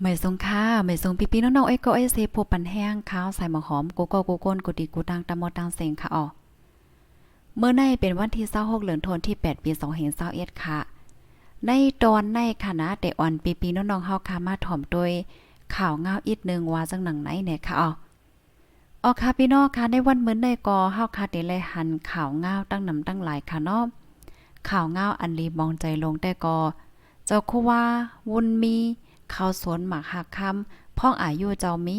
ไม่ทรงค่าไม่ทรงปีปีน้องๆเอ้ก็เอ้เซผู้ปันแห้งข้าวใส่หมอหอมกูก็กูก้นกูดีกูตังตะมอตังเซงค่ะอ๋อเมื่อในเป็นวันที่26เดือนธันที่ 8 ปี2521ค่ะ ในตอนในคณะแต่อ่อนปีปีน้องๆเฮาค่ะมาถ่อมโดยข่าวเงาอีกนึงว่าจังหนังไหนเนี่ยค่ะอ๋อออค่ะพี่น้องค่ะในวันเหมื้อในกอเฮาค่ะได้เลยหันข่าวเงาตั้งนำตั้งหลายค่ะเนาะข่าวเงาอันลีมองใจลงแต่กอเจ้าคุว่าวุ่นมี เข้าสวนหมากหักคำพ่องอายุเจ้ามี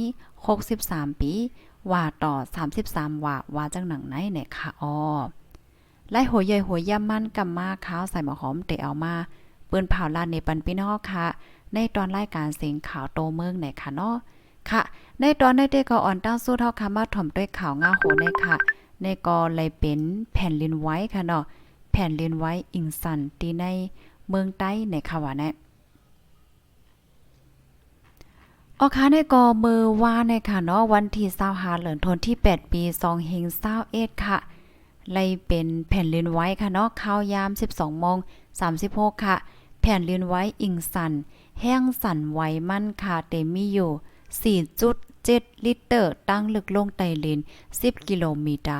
63 ปี ว่าต่อ 33 ว่าว่าจังหนังไหนเนี่ยค่ะออไล่หัวใหญ่หัวย่ำมันกำมาข้าวใส่หมอหอมเตะเอามาเปิ้นเผาลานในปันพี่น้องค่ะ ในตอนรายการเสียงข่าวโตเมืองเนี่ยค่ะเนาะค่ะ ในตอนในเด็กก็อ่อนตั้งสู้เท่าคำว่าถ่อมด้วยข่าวง่าโหในค่ะ ในกอเลยเป็นแผ่นลินไว้ค่ะเนาะแผ่นลินไว้อิงสันตีในเมืองใต้ในค่ะว่าแนะ ออค่ะในกอมือว่าในค่ะเนาะวันที่25เหลือนทนที่ 8 ปี2เฮง21ค่ะไล่เป็นแผ่นเลินไว้ค่ะเนาะข้าวยาม 12โมง36 ค่ะ แผ่นเลินไว้อิงสัน แห้งสันไว้มั่นค่ะเตมีอยู่ 4.7 ลิตร ตั้งลึกลงใต้ลิน 10 กิโลเมตร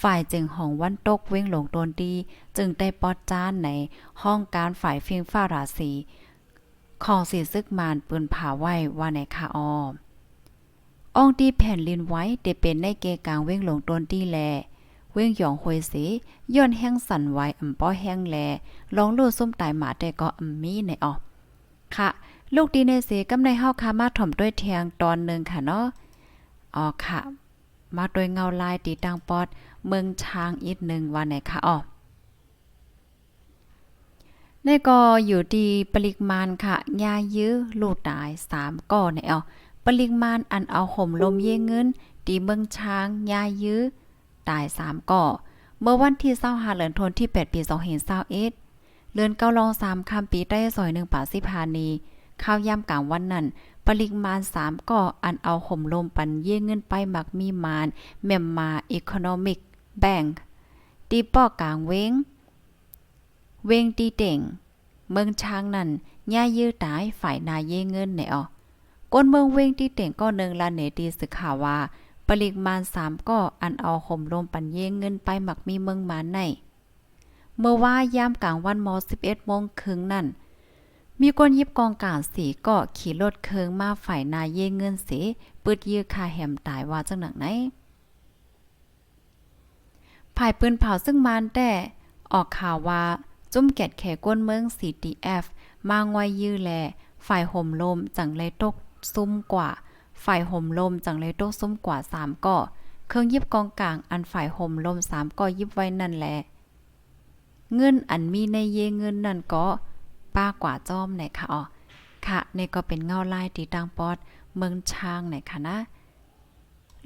ฝ่ายจึงห้องวันตกเว้งหลงโดนดี จึงได้ปอดจ้านในห้องการฝ่ายเฟียงฟ้าราศี ของสีซึกมานปืนผาไว้ว่าในคาออมอองตีแผ่นลินไว้เดเป็นในเกกลางเว้งหลงต้นตีแล เว้งหยองหวยสีย้อนแห้งสั่นไหวอ่ำป้อแห้งแลลองลู่ส้มตายหมาแต่ก็อ่ำมีในออกค่ะ ลูกดีในเสกำในเฮาคามาถ่อมด้วยเทียงตอนหนึ่งค่ะเนาะอ๋อค่ะ มาโดยเงาลายตีตังปอด เมืองช้างอีกหนึ่งวันไหนคะอ๋อ นก็อยู่ดีปริมาณค่ะยายื้อลูกตาย3ก่อในเอาปริมาณอันเอาห่มลมเยเงินตีเมืองช้างยายื้อตาย3ก่อเมื่อวันที่25เดือนธันที่8ปี2021เดือนเก้าลอง3คำปีใต้ซอย1ป่าสิพานีข้าวยามกลางวันนั้นปริมาณ3ก่ออันเอาห่มลมปันเย่เงินไปมักมีมานแมมมาอีโคโนมิกแบงค์ตีป้อกลางเว้ง เวงตีเต่ง เมืองช้างนั่นย่ายื้อตายฝ่ายนาเย่เงินไหนออก้นเมืองเวงตีเต่งก็หนึ่งลาเนตีสึกข่าวว่าปริมาณสามก็อันเอาห่มลมปันเย่เงินไปหมักมีเมืองมาในเมื่อว่ายามกลางวันม11โมงครึ่งนั่น มีคนยิบกองกลางสีก็ขี่รถเคืองมาฝ่ายนาเย่เงินสีปืดยื้อคาแหมตายว่าจังหนักไหนภายปืนเผาซึ่งมานแต่ออกข่าวว่า จุ้มแกดแขก้นเมือง CTF มางไวยื้อแล ฝ่ายห่มลมจังเลยตกซุ่มกว่า ฝ่ายห่มลมจังเลยตกซุ่มกว่า3ก่อ เครื่องยิบกองกลางอันฝ่ายห่มลม3ก่อยิบไว้นั่นแหละ เงินอันมีในเยเงินนั่นก็ป้ากว่าจ้อมไหนค่ะอ๋อค่ะนี่ก็เป็นเงาลายตีตังปอด เมืองช้างไหนค่ะนะ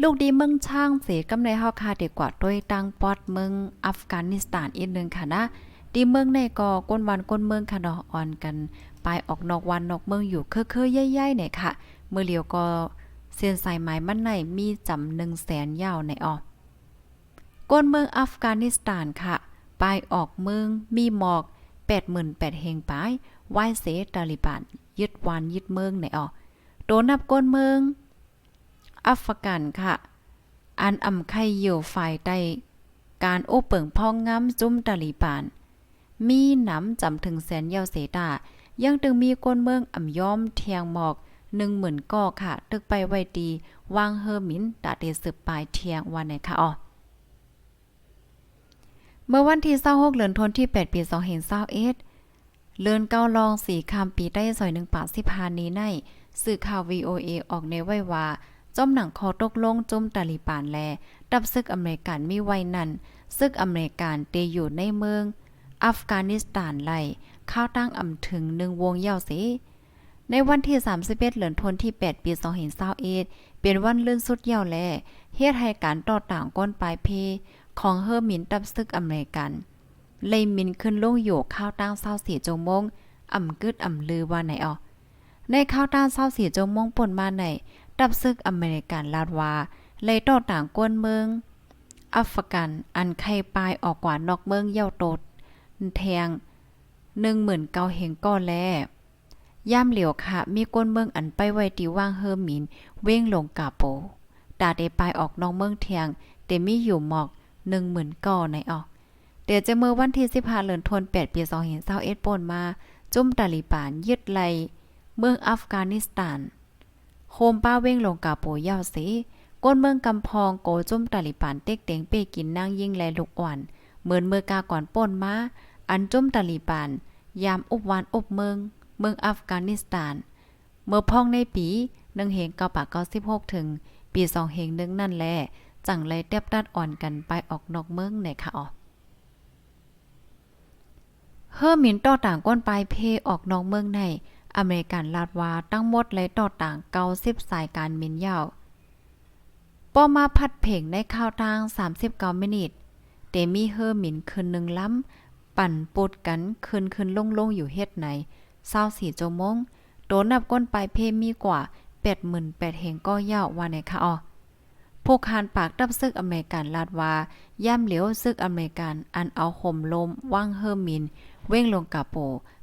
ลูกดีเมืองช่างเสียกำไรเฮาคาดีกว่าด้วยตังปอดเมืองอัฟกานิสถานอีกนึงค่ะนะ ดีเมืองในก็ก้นวันก้นเมืองค่ะเนาะอ่อนกัน ไปออกนอกวันนอกเมืองอยู่เคอๆใหญ่ๆเนี่ยค่ะ เมื่อเลียวก็เส้นสายไหมมันในมีจำ1แสนยาวในออก้นเมืองอัฟกานิสถานค่ะ ไปออกเมืองมีหมอก88,000เฮงปายไหว้เสตาลิบันยึดวันยึดเมืองในออโดนับก้นเมืองอัฟกันค่ะ อันอำไข่อยู่ฝ่ายใต้การโอเปิงพองงามจุ้มตาลีปาน มีหนำจำถึงแสนเยาวเสตายังตึงมีก้นเมืองอ่ำย้อมเทียงหมอกหนึ่งหมื่นก่อค่ะ ตึกไปไว้ดีวางเฮอร์มินตาเตสืบปลายเทียงวันไหนค่ะอ๋อเมื่อวันที่26เดือนธันวาคมที่ 8 ปี2021เลือนเก้าลองสีคำปีได้ซอยหนึ่งป่าสิพานีในสื่อข่าว VOA ออกในไว้ว่าจมหนังคอตกลงจมตาลีปานแลดับซึกอเมริกันมีไว้นั่นซึกอเมริกันเตอยู่ในเมือง อัฟกานิสถานไล่ข้าวตั้งอำถึงหนึ่งวงเย่าสิในวันที่ 31เดือนธันที่ 8 ปี2021เป็นวันเลื่อนสุดเย่าแลเฮ็ดให้การต่อต่างก้นปลายเพของเฮอร์มินดับซึกอเมริกัน เลยมินขึ้นลงอยู่ข้าวตั้งเศร้าสีจงมงอ่ำกึดอ่ำลือว่าไหนออในข้าวตั้งเศร้าสีจงมงป่นมาไหนดับซึกอเมริกันลาดว่าเลยต่อต่างกวนเมืองอัฟกันอันไข่ปลายออกกว่านอกเมืองเย่าโตด แทง19,000เกาเฮงก็แลย่ามเหลียวค่ะ มีก้นเมืองอันไปไว้ตีว่างเฮอหมิน เว้งลงกาโปดาเดปายออกนอกเมืองเทียง เตมีอยู่หมอก10,000ก่อในออก เดี๋ยวจะเมื่อวันที่15เดือนธันวาคม8ปี2021ป่นมา จุ่มตาลิบานยึดไลเมืองอัฟกานิสถาน โคมป้าเว้งลงกาโปยาวสิก้นเมืองกำพองโกจุ่มตาลิบานเต็กเต็งเปกินนั่งยิ่งแลลูกอ่อน เหมือนเมื่อกาก่อนป่นมา อันจุ่มตาลิบาน ยามอุบวานอุบเมือง เมืองอัฟกานิสถาน เมื่อพ่องในปี1เฮง9ปาก96ถึง ปี2เฮงหนึ่งนั่นแหละจังเลยเตียบดัดอ่อนกันไปออกนอกเมืองไหนค่ะอ๋อเฮอหมินต่อต่างก้นปลายเพออกนอกเมืองใน อเมริกันลาดวาตั้งหมดเลยต่อต่าง90สายการมินยาวป้อมาพัดเพ่งในข้าวทาง 39มินิต เตมีเฮอหมินคืนหนึ่งล้ำ ปั่นปดกันคืนคืนลงลงอยู่เฮ็ดไหน24ชั่วโมงโดนนับก้นปลายเพมีกว่า88,000เฮงก็ยาวว่าในคะอ๋อผู้คานปากดับซึกอเมริกันลาดว่า ย่ำเหลียวซึกอเมริกันอันเอาห่มลมว่างเฮอร์มิน เว้งลงกาโป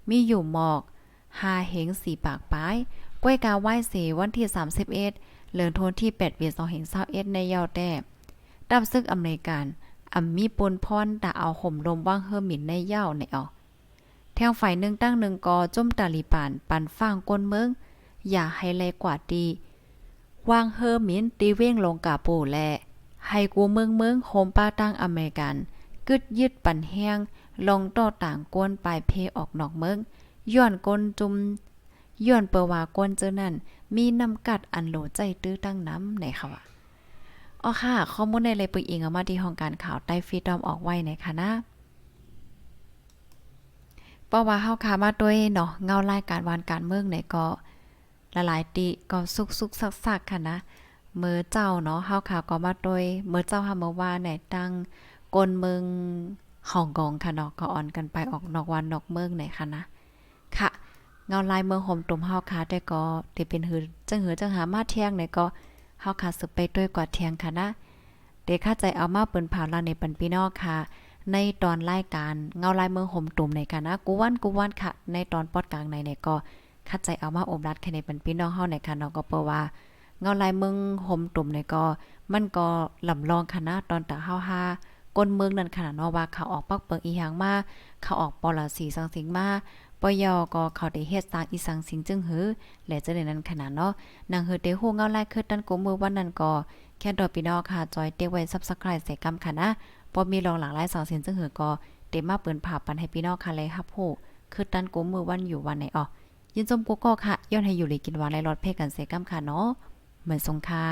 มีอยู่หมอกหาเหงสีปากป้ายก้วยกาไหว้เสวันที่ 31เลือนทนที่8ปีย2021ในยาวแต้ดับซึกอเมริกัน อำมีปนพรแต่เอาห่มลมว่างเฮอร์มินในเย้าในออกแทงฝ่ายหนึ่งตั้งหนึ่งกอจุ่มตาลีปานปันฟางก้นเมือง อย่าให้แลกว่าดีวางเฮอร์มินตีเว้งลงกาโปแลให้กูเมืองเมืองโฮมป้าตั้งอเมริกันกึดยึดปั่นแห้งลงต่อต่างกวนปลายเพออกนอกเมืองย้อนกลจุมย้อนเปว่ากวนเจอนั่นมีน้ำกัดอันโหลใจตื้อตั้งน้ำไหนค่ะวะ อ๋อค่ะ ข้อมูลในเลยปึกอิงเอามาที่ห้องการข่าวใต้ฟีดอมออกไว้ในค่ะนะเพราะว่าเฮาคามาด้วยเนาะเงารายการวานการเมืองในก็ละลายติก็สุกสุกสักสักค่ะนะเมื่อเจ้าเนาะเฮาค่ะก็มาด้วยเมื่อเจ้าหาเมื่อว่าในตั้งกลเมืองฮ่องกงค่ะเนาะก็ออนกันไปออกนอกวันนอกเมืองไหนค่ะนะ ค่ะ เงาลายเมืองห่มตุ่มเฮาค่ะแต่ก็ได้เป็นหือจังหือจังหามาเที่ยงในก็ เฮาค่ะสืบไปด้วยกว่าเทียงค่ะนะเด็กข้าใจเอามาเปิ้นผ่าลาในปันพี่นองค่ะ ในตอนรายการเงาลายเมืองห่มตุ่มในกันนะกูวันกูวันค่ะ ในตอนปอดกลางในเนี่ยก็คัดใจเอามาอมรัดแค่ในปันพี่นองเฮาในค่ะเนาะก็เปว่าเงาลายเมืองห่มตุ่มในก็ มันก็ลำลองค่ะนะตอนตะเฮาฮาก้นเมืองนั่นขนาดเนาะว่าเขาออกปักเปิงอีหยังมาเขาออกปอลสีสังสิงมา ปยอก็เขาได้เฮ็ดสร้างอีสังสิงจึงหือ และจะได้นั้นขนาดเนาะนางเฮอเตฮู้เงาลายคือตันกูมือวันนั้นก็แค่ดอกพี่น้องค่ะจอยเตไว้ Subscribe ใส่กำค่ะนะพอมีรองหลากหลายสังสิงจึงหือก็เต็มมาเปิ้นภาพปันให้พี่น้องค่ะเลยครับผู้คือตันกูมือวันอยู่วันไหนอ๋อยินจมกูก็ค่ะย้อนให้อยู่เลยกินหวานและรอดเพกันใส่กำค่ะเนาะเหมือนสงค่ะ